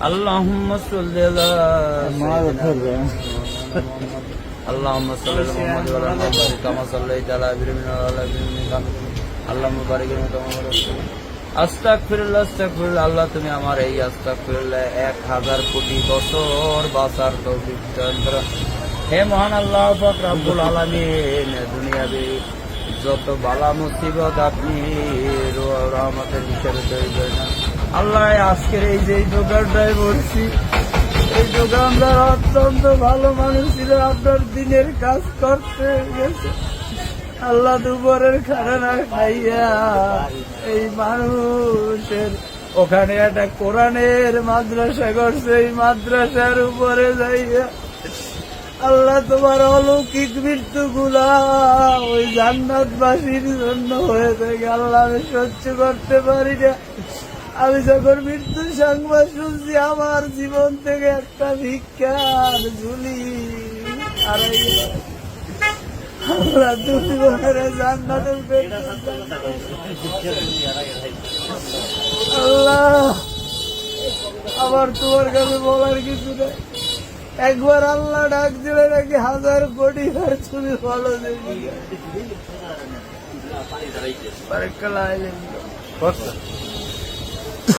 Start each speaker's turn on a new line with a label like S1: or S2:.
S1: اللهم صل على سيدنا محمد اللهم صل على محمد وعلى ال محمد كما صليت على ابراهيم وعلى ال ابراهيم انك حميد مجيد اللهم بارك لنا كما باركت আস্তাগফিরুল্লাহ আস্তাগফিরুল্লাহ আল্লাহ তুমি আমার এই আস্তাগফিরুল্লাহ এক হাজার কোটি বছর বাঁচার তৌফিক দান করো। হে মহান আল্লাহ পাক রব্বুল আলামিন দুনিয়াবি যত বালা মুসিবত আপনি রো- রহমতের হিসেবে তৈরি করেন আল্লাহ আজকের এই যে দোকানটায় বলছি। এই দোকানদার অত্যন্ত ভালো মানুষ ছিল, আপনার দিনের কাজ করতে গেছে। আল্লাহ দুপুরের খানা খাইয়া এই মানুষের ওখানে একটা কোরআনের মাদ্রাসা করছে, এই মাদ্রাসার উপরে যাইয়া আল্লাহ তোমার অলৌকিক মৃত্যু গুলা ওই জান্নাতবাসীর জন্য হয়ে থাকে। আল্লাহ আমি সহ্য করতে পারি না। আমি যখন মৃত্যুর সংবাদ শুনছি, আমার জীবন থেকে একটা ভিক্ষার ঝুলি হারাইয়া আল্লাহ তুমি ওখানে জান্নাতের আল্লাহ আবার তোমার কাছে বলার কিছু নেই। একবার আল্লাহ ডাক দিলে নাকি হাজার কোটি আর তুমি আলাইকুম।